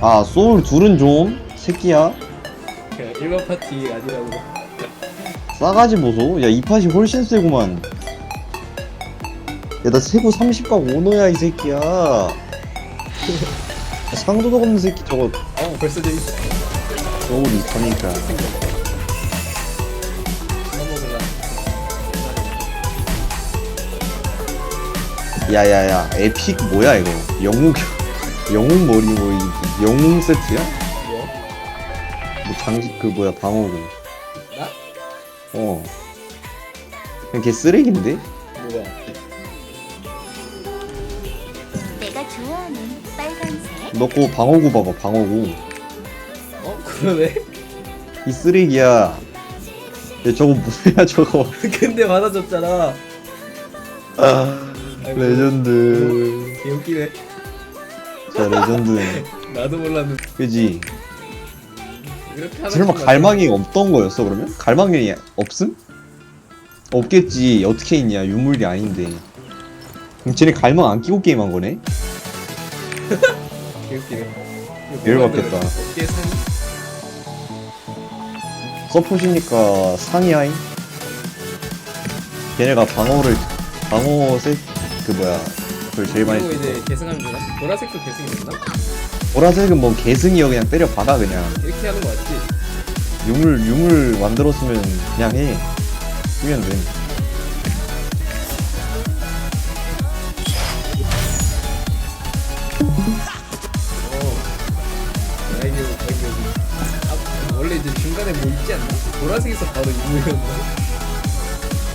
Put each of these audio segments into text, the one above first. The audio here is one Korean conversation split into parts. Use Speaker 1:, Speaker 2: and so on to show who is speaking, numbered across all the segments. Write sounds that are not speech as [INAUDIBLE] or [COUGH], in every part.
Speaker 1: 아 소울 둘은 좀 새끼야.
Speaker 2: 그냥 일반 파티 아니라고.
Speaker 1: 싸가지 보소. 야이 팟이 훨씬 세구만. 야 나 세고 30각 오너야 이 새끼야. [LAUGHS] 상도도 없는 새끼 저거.
Speaker 2: 어 벌써 재밌어.
Speaker 1: 소울 2파니까.
Speaker 2: 먹을라
Speaker 1: 야야야 에픽 뭐야 이거? 영웅 [LAUGHS] 영웅 머리 뭐 이- 영웅 세트야?
Speaker 2: 뭐?
Speaker 1: 뭐 장식 그 뭐야 방어구
Speaker 2: 나?
Speaker 1: 어 그냥 걔 쓰레기인데?
Speaker 2: 뭐가?
Speaker 3: 내가 좋아하는 빨간색
Speaker 1: 너거 방어구 봐봐 방어구
Speaker 2: 어? 그러네?
Speaker 1: 이 쓰레기야 야 저거 뭐야 저거 [LAUGHS]
Speaker 2: 근데 받아줬잖아
Speaker 1: 아,
Speaker 2: 아이고.
Speaker 1: 레전드
Speaker 2: 개웃기네
Speaker 1: 진짜 레전드네
Speaker 2: 나도 몰랐는데
Speaker 1: 그지
Speaker 2: 이렇게 하는
Speaker 1: 설마 갈망이 없던 거였어 그러면? 갈망이 없음? 없겠지 어떻게 있냐 유물이 아닌데 그럼 쟤네 갈망 안 끼고 게임한 거네?
Speaker 2: 개웃기네
Speaker 1: 열받겠다.
Speaker 2: 어깨 상이?
Speaker 1: 서폿이니까 상이하잉 걔네가 방어를 방어 셋그 뭐야 그걸 제일 많이
Speaker 2: 그리고 이제 계승하면 되나? 보라색도 계승이 됐나?
Speaker 1: 보라색은 뭐 개승이여 그냥 때려 박아 그냥
Speaker 2: 이렇게 하는 거 맞지?
Speaker 1: 유물 유물 만들었으면 그냥 해 쓰면
Speaker 2: 돼어 아이디어 아이디어 아 원래 이제 중간에 뭐 있지 않나? 보라색에서 바로 유물이었나?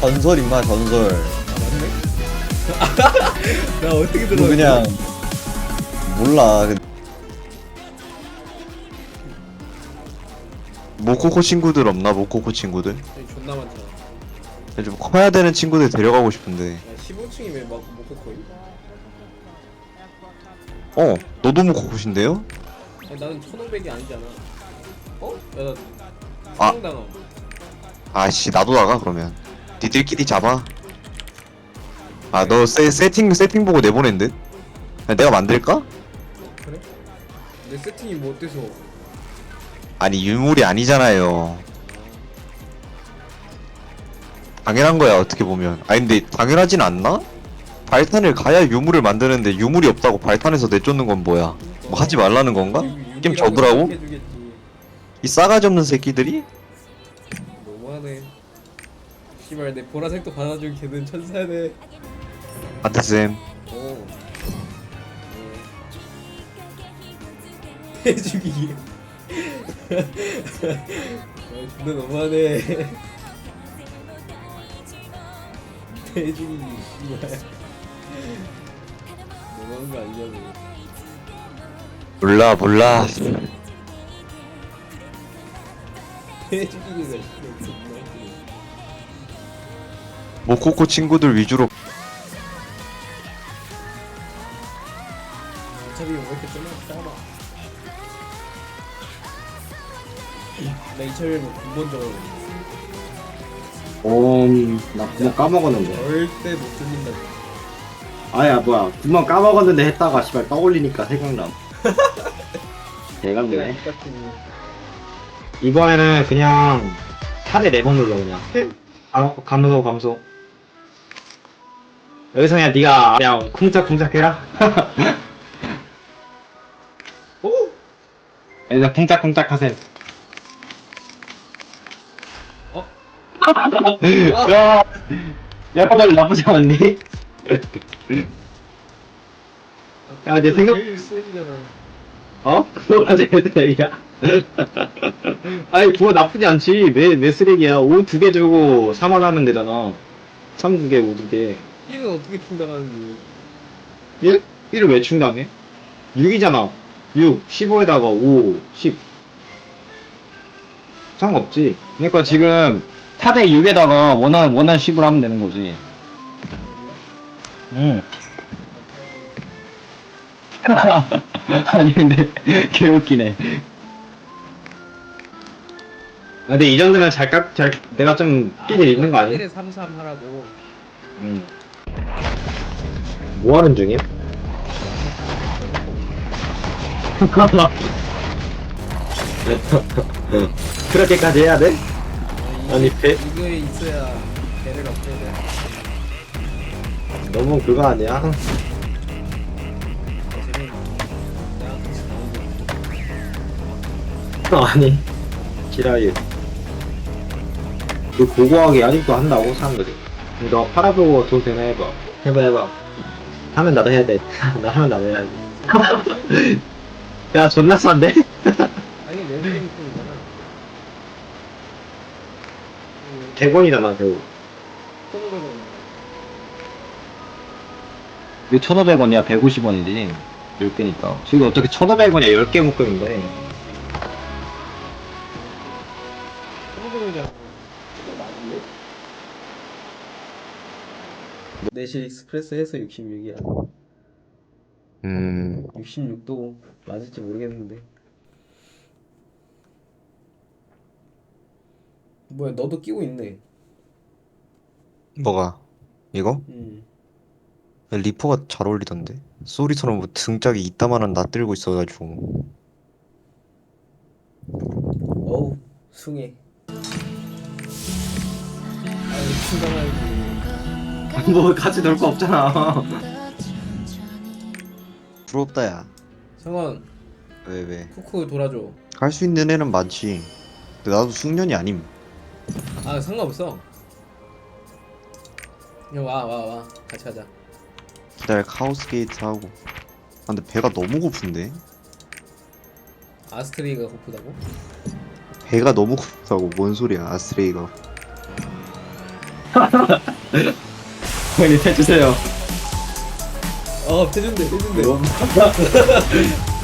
Speaker 1: 전설 임마 전설
Speaker 2: 아 맞네? [LAUGHS] 나 어떻게 들어
Speaker 1: 뭐 그냥 몰라 모코코 친구들 없나 모코코 친구들?
Speaker 2: 존나 많잖아
Speaker 1: 좀 커야 되는 친구들 데려가고 싶은데
Speaker 2: 야 15층이면 막 모코코인?
Speaker 1: 어 너도 모코코신데요?
Speaker 2: 아니 나는 1500이 아니잖아 어? 야 나
Speaker 1: 아.
Speaker 2: 당함
Speaker 1: 아씨 나도 나가 그러면 니들끼리 잡아 아 너 세팅 세팅 보고 내보낸 듯? 야, 내가 만들까?
Speaker 2: 그래? 내 세팅이 뭐 어때서
Speaker 1: 아니 유물이 아니잖아요 당연한 거야 어떻게 보면 아니 근데 당연하진 않나? 발탄을 가야 유물을 만드는데 유물이 없다고 발탄에서 내쫓는 건 뭐야 뭐 하지 말라는 건가?
Speaker 2: 유-
Speaker 1: 게임 접으라고? 이 싸가지 없는 새끼들이?
Speaker 2: 너무하네 씨발 내 보라색도 받아준 걔는 천사네
Speaker 1: 아트쌤
Speaker 2: 오 네. 해주기 아, 존나 너무하네. 해주기 씨발. 너무한 거 아니냐고.
Speaker 1: 몰라 몰라.
Speaker 2: 해주기가 씨발 존나 웃기네.
Speaker 1: 모코코 친구들 위주로.
Speaker 2: 어차피 왜 이렇게 좀나 이철이는 근본적으로
Speaker 4: 옴, 나 구멍 까먹었는데.
Speaker 2: 절대 못 들린다
Speaker 4: 아야, 뭐야. 구멍 까먹었는데 했다가, 씨발, 떠올리니까 생각남. [LAUGHS] 대감네.
Speaker 2: 똑같은
Speaker 4: 이번에는 그냥, 차례 4번 눌러, 그냥. 감, 감소, 감소. 여기서 그냥 니가 그냥 쿵짝쿵짝 해라. [LAUGHS]
Speaker 2: 오!
Speaker 4: 여기서 쿵짝쿵짝 하셈.
Speaker 2: 어?
Speaker 4: 야, 야, 다들 나쁘지 않니? 야, 내 생각,
Speaker 2: 제일 세지잖아
Speaker 4: 어? 그거가 제일 쓰레기야. 아니, 그거 나쁘지 않지. 내, 내 쓰레기야. 5두개 주고 3원 하면 되잖아. 3 두 개, 5 두 개.
Speaker 2: 이는 어떻게 충당하는지
Speaker 4: 1? 1을 왜 충당해? 6이잖아. 6, 15에다가 5, 10. 상관없지. 그러니까 지금 타대 6에다가 원한, 원한 10을 하면 되는 거지. 응. [LAUGHS] 아니, 근데, 개웃기네. 아, 근데 이 정도면 잘 깎, 잘, 내가 좀 끼리 읽는 거 아니야?
Speaker 2: 1에 33 하라고
Speaker 4: 응. 뭐 하는 중임? [LAUGHS] 그렇게까지 해야 돼? 아니 배
Speaker 2: 이거에 있어야 배를 없애야 돼.
Speaker 4: 너무 그거 아니야?
Speaker 2: 사실은 내가 같이 거
Speaker 4: 아니 지라유 그 고고하게 아직도 한다고 사람들이 너 팔아보고 돈 되나 해봐 해봐 해봐 하면 나도 해야 돼나 [LAUGHS] 하면 나도 해야 돼야 [LAUGHS] 존나 싼데?
Speaker 2: 아니 내 생각이잖아.
Speaker 4: 100원이잖아 겨우
Speaker 2: 1,500원.
Speaker 4: 이게 1500원이야 150원이지 10개니까 지금 어떻게 1500원이야 10개 묶음인데
Speaker 2: 1,500원이잖아. 내실 익스프레스 해서 66이야.
Speaker 1: 음
Speaker 2: 66도 맞을지 모르겠는데. 뭐야 너도 끼고 있네.
Speaker 1: 뭐가 이거?
Speaker 2: 음.
Speaker 1: 리퍼가 잘 어울리던데 소리처럼 뭐 등짝이 이따만한 나 들고 있어가지고
Speaker 2: 어우 숭해. 아유 충당하지.
Speaker 4: 뭐 같이 놀 거 없잖아
Speaker 1: 부럽다 야
Speaker 2: 성원
Speaker 1: 왜 왜?
Speaker 2: 쿠쿠 돌아줘.
Speaker 1: 갈수 있는 애는 많지 근데 나도 숙련이 아님
Speaker 2: 아 상관없어. 그냥 와와 와. 같이 가자.
Speaker 1: 기다려 카오스 게이트 하고 아 근데 배가 너무 고픈데?
Speaker 2: 아스트레이가 고프다고?
Speaker 1: 배가 너무 고프다고 뭔 소리야 아스레이가 [LAUGHS]
Speaker 4: 형님 해주세요
Speaker 2: 어 해준대 해준대. [LAUGHS]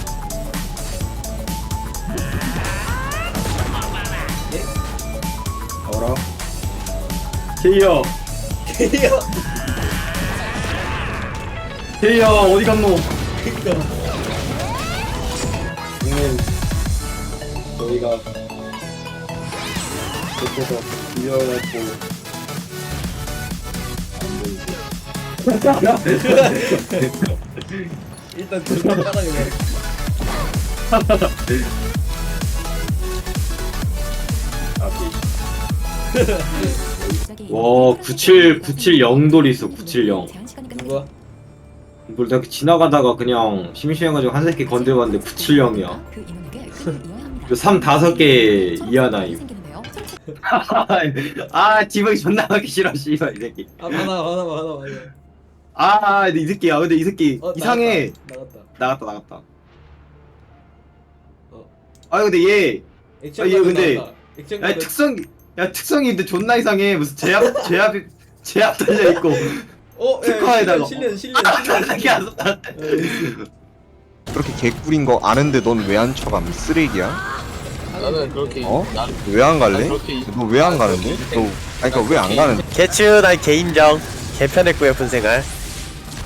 Speaker 4: 케이어
Speaker 2: 케이야.
Speaker 4: 케이어 어디 갔노
Speaker 2: 그니까.
Speaker 4: 형님 저희가 그쪽에서 비어냈고 [LAUGHS]
Speaker 2: 일단 둘다 내. [LAUGHS]
Speaker 4: 와 97, 970돌이 있어 970
Speaker 2: 누가?
Speaker 4: 이걸 내가 지나가다가 그냥 심심해가지고 한 새끼 건드렸는데 970이야 그 3, 5개 이하나임 아 지붕이 존나 하기 싫어 씨발 이 새끼
Speaker 2: 아 하나 봐 하나 봐.
Speaker 4: 아 근데 이 새끼야 근데 이 새끼
Speaker 2: 어,
Speaker 4: 이상해
Speaker 2: 나갔다. 나갔다.
Speaker 4: 나갔다 나갔다
Speaker 2: 어.
Speaker 4: 아 근데 얘
Speaker 2: 액션
Speaker 4: 아, 얘 근데-.
Speaker 2: 액션
Speaker 4: 야,
Speaker 2: 카드.
Speaker 4: 특성 야 특성이 근데 존나 이상해 무슨 제압 제압 제압 달려 있고
Speaker 2: 어, 야,
Speaker 4: 특화에다가.
Speaker 2: 실련 실련
Speaker 4: 아
Speaker 2: 실련.
Speaker 4: 새끼 안 썼다
Speaker 2: 실련.
Speaker 1: 그렇게 개꿀인 거 아는데 넌 왜 안 쳐감 쓰레기야?
Speaker 5: 나는 그렇게
Speaker 1: 어? 난왜안 갈래? 너 왜 안 가는데? 너 아니 그니까 왜 안 가는데?
Speaker 6: 개츠 난 개인정 개편했고요 군생활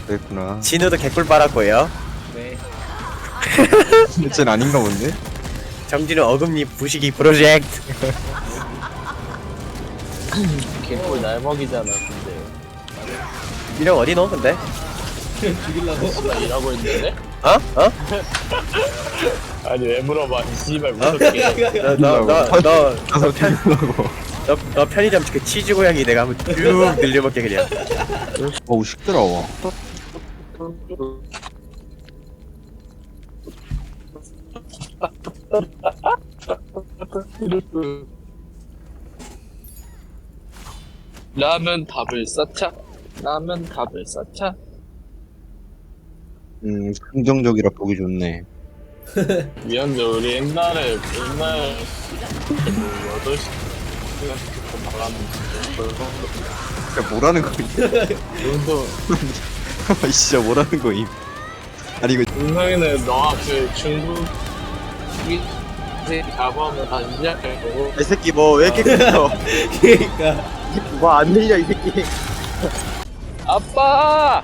Speaker 1: 그랬구나
Speaker 6: 진우도 개꿀 빨았고요
Speaker 2: 네. [LAUGHS]
Speaker 1: 쟤는 아닌가 본데?
Speaker 6: 정진우 어금니 부시기 프로젝트 [LAUGHS]
Speaker 5: 개꿀 날 먹이잖아 근데
Speaker 6: 이령 어디 너 근데?
Speaker 2: 죽일라고?
Speaker 5: 나 일하고 있는데?
Speaker 6: 어? 어?
Speaker 5: 아니 왜 물어봐 이 씨발 무섭게
Speaker 6: 너너너너
Speaker 1: 가서
Speaker 6: 너, 편의점 그 치즈 고양이 내가 한번 쭉 늘려먹게 그냥
Speaker 1: 어우 시끄러워 [LAUGHS]
Speaker 5: 라면 답을 쌓자 라면 답을 쌓자
Speaker 1: 음 긍정적이라 보기 좋네.
Speaker 5: 미안데 우리 옛날에 그 8시 시간 듣고 말하는데
Speaker 1: 야 뭐라는 거임
Speaker 5: 너도 [LAUGHS]
Speaker 1: 진짜 뭐라는 거임? 아니 이거
Speaker 5: 은성이는 너와 그 중국 이 잡아오면 다 인지할 거고
Speaker 6: 이 새끼 뭐 왜 이렇게 커 [LAUGHS]
Speaker 2: 그러니까.
Speaker 6: 뭐안 들려 이 새끼.
Speaker 5: 아빠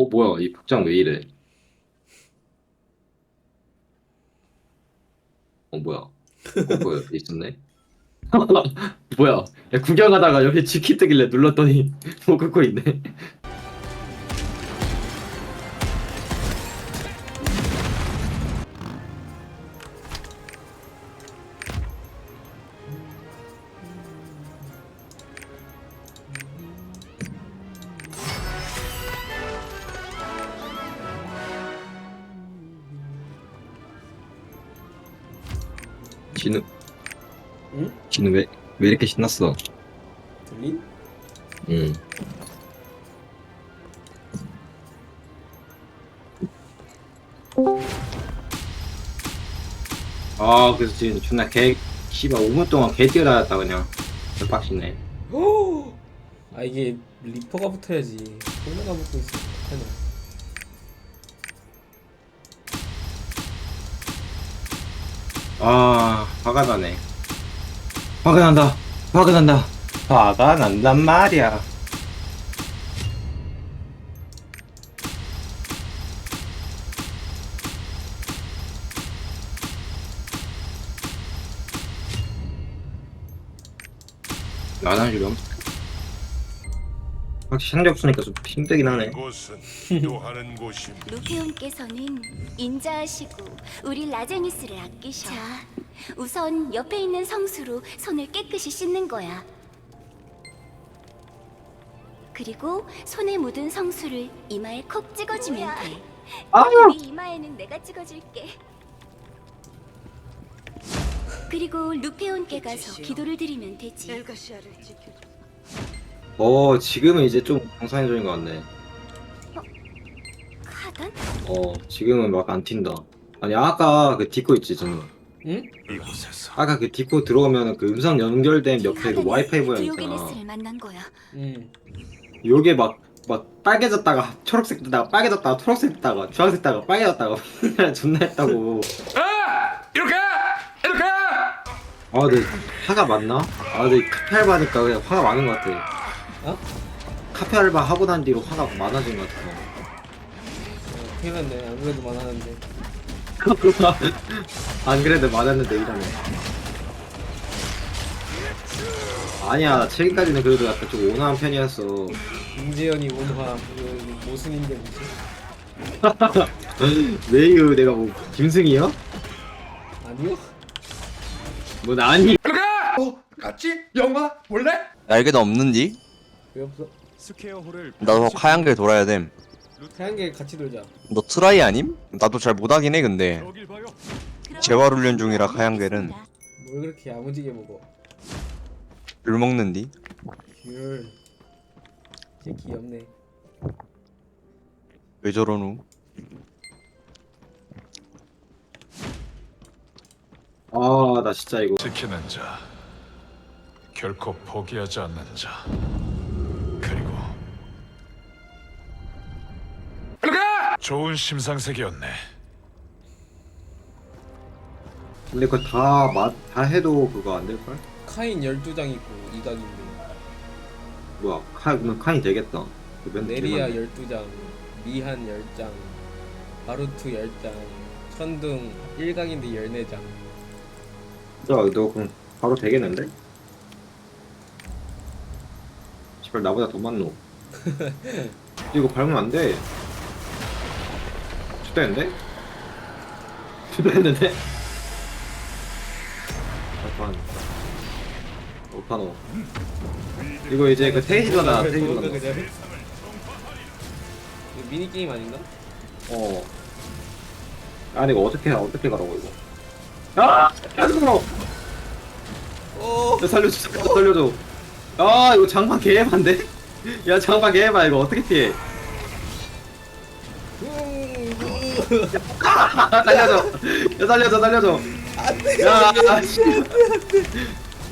Speaker 4: 어 뭐야 이 복장 왜 이래? 어 뭐야? 어 뭐야 있었네? [LAUGHS] 뭐야? 야, 구경하다가 여기 지키 뜨길래 눌렀더니 [LAUGHS] 뭐 긁고 있네.
Speaker 2: 응?
Speaker 4: 진우 왜, 왜 이렇게 신났어?
Speaker 2: 들린?
Speaker 4: 응. 아, 그래서 지금 존나 개, 씨발 5분 동안 개 뛰어다녔다, 그냥. 빡치네. [GASPS]
Speaker 2: 아 이게 리퍼가 붙어야지 콜라가 붙고 있으면 어떡하냐
Speaker 4: 아, 화가 나네. 화가 난다. 화가 난다. 화가 난단 말이야. 나는 지금 확실히 상대 없으니까 좀 힘들긴 하네.
Speaker 7: 이곳은 기도하는 [LAUGHS] 곳입니다.
Speaker 3: 루페온께서는 인자하시고 우리 라제니스를 아끼셔. 자, 우선 옆에 있는 성수로 손을 깨끗이 씻는 거야. 그리고 손에 묻은 성수를 이마에 콕 찍어주면 돼. 네 이마에는 내가 찍어줄게. 그리고 루페온께 가서 기도를 드리면 되지.
Speaker 4: 어, 지금은 이제 좀 정상적인 것 같네.
Speaker 3: 카단?
Speaker 4: 어, 지금은 막 안 튄다. 아니, 아까 그 디코 있지, 저는.
Speaker 2: 응?
Speaker 7: 이곳에서
Speaker 4: 아까 그 디코 들어오면 그 음성 연결된 옆에 그 와이파이 모양 있잖아.
Speaker 3: 디오게네스를 만난 거야.
Speaker 2: 응
Speaker 4: 요게 막, 막 빨개졌다가 초록색 됐다가 빨개졌다가 초록색 됐다가 주황색 됐다가 빨개졌다가 [LAUGHS] 존나 했다고.
Speaker 7: 이렇게 이렇게
Speaker 4: 아, 근데 화가 많나? 아, 근데 카페 알바니까 그냥 화가 많은 것 같아.
Speaker 2: 어?
Speaker 4: 카페 알바 하고 난 뒤로 화가 많아진 것 같아.
Speaker 2: 어, 큰일 났네 안 그래도 많았는데 [LAUGHS]
Speaker 4: 안 그래도 많았는데 이러네. 아니야, 나 최근까지는 그래도 약간 좀 온화한 편이었어.
Speaker 2: 임재현이 온화 이거 모순인데 뭐지? [LAUGHS]
Speaker 4: 왜유 내가 뭐 김승이요?
Speaker 2: 아니요?
Speaker 4: 뭐 아니.
Speaker 7: 같이 영화 볼래?
Speaker 1: 날개도 없는디?
Speaker 2: 왜 없어?
Speaker 1: 나도 하얀게 돌아야 됨.
Speaker 2: 태양계 같이 놀자
Speaker 1: 너 트라이 아님? 나도 잘 못하긴 해 근데 재활 훈련 중이라 하얀게는
Speaker 2: 뭘 그렇게 야무지게 먹어
Speaker 1: 물 먹는디?
Speaker 2: 귤 진짜 귀엽네
Speaker 1: 왜 저러누?
Speaker 4: 아, 나 진짜 이거.
Speaker 7: 지키는 자 결코 포기하지 않는 자 좋은 심상색이었네.
Speaker 4: 근데 그거 다, 마, 다 해도 그거 안 될걸?
Speaker 2: 카인 12장 있고 이각인데
Speaker 4: 뭐야, 카, 그러면 칸이 되겠다. 그 멘-
Speaker 2: 네리아
Speaker 4: 대박이네.
Speaker 2: 12장 미한 10장 바루트 10장 천둥 1각인데 14장
Speaker 4: 야, 너 그럼 바로 되겠는데? 제발 나보다 더 많노. [LAUGHS] 이거 밟으면 안 돼. 죽다했는데? 죽다했는데? 발판. 오파노. 이거 이제 그.
Speaker 2: 먹을까, 그냥? 이거 미니 게임 아닌가?
Speaker 4: 어. 아니 이거 어떻게 어떻게 가라고 이거 아! 야 이거
Speaker 2: 오
Speaker 4: 야, 살려줘 살려줘 살려줘 아 이거 장판 개해반데? 야 장판 개해봐 이거 어떻게 피해 아, 살려줘 야 살려줘 살려줘 야 씨. 야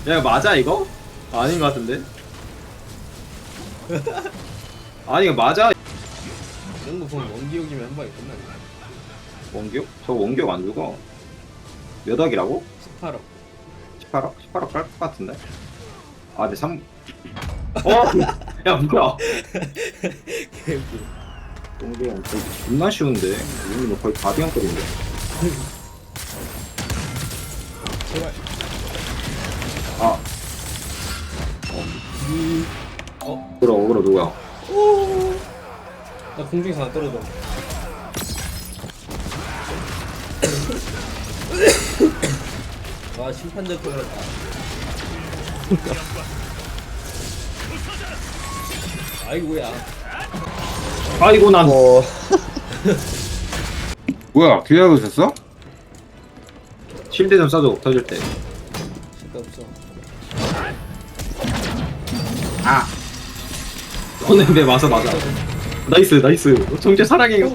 Speaker 4: 이거 맞아 이거? 아닌 것 같은데 아니 이거 맞아
Speaker 2: 이 정도 보면 원기옥이면 한 방에 끝나네
Speaker 4: 원기옥? 저 원기옥 안 죽어 몇 억이라고?
Speaker 2: 18억
Speaker 4: 18억? 18억 깔 것 같은데? 아, 근데 3. 어? [LAUGHS] 야, 뭐야? [LAUGHS]
Speaker 2: 개웃기
Speaker 4: 동대 형, 거의 존나 쉬운데? 이미 뭐 거의 가디언급인데?
Speaker 2: 제발
Speaker 4: 아,
Speaker 2: 어?
Speaker 4: 그럼, 그럼 누가?
Speaker 2: 나 공중에서 안 떨어져 와 심판자 떨어졌다 아이고야
Speaker 4: 아이고, 난. [LAUGHS] 뭐야, 기다리고 있었어? 실드 좀 써줘, 터질 때.
Speaker 2: 진짜 없어
Speaker 4: 아! 오늘 내 맞아, 맞아. 나이스, 나이스. 정재 사랑해요.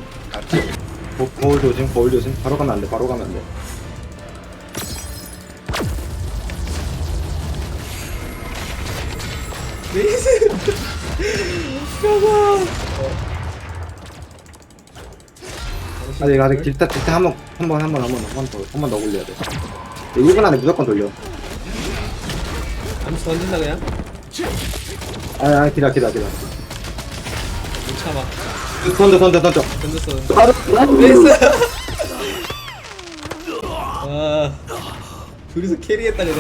Speaker 4: 거, 거울 조심, 거울 조심. 바로 가면 안 돼, 바로 가면 안 돼.
Speaker 2: 레이스 [LAUGHS] 가봐
Speaker 4: 아직 아직 딜타 딜타 한번 한 번 한 번 한 번 한 번 더 한 번 더 굴려야 돼. 1분 안에 무조건 돌려.
Speaker 2: 암수 던진다 그냥
Speaker 4: 아, 아 기다 기다 기다.
Speaker 2: 못 참아
Speaker 4: 던져 던져 던져.
Speaker 2: 던졌어
Speaker 4: 바로
Speaker 2: 레이스 아 [LAUGHS] 둘이서 캐리했다 그래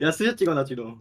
Speaker 4: 야 스샷 찍어 나 지금.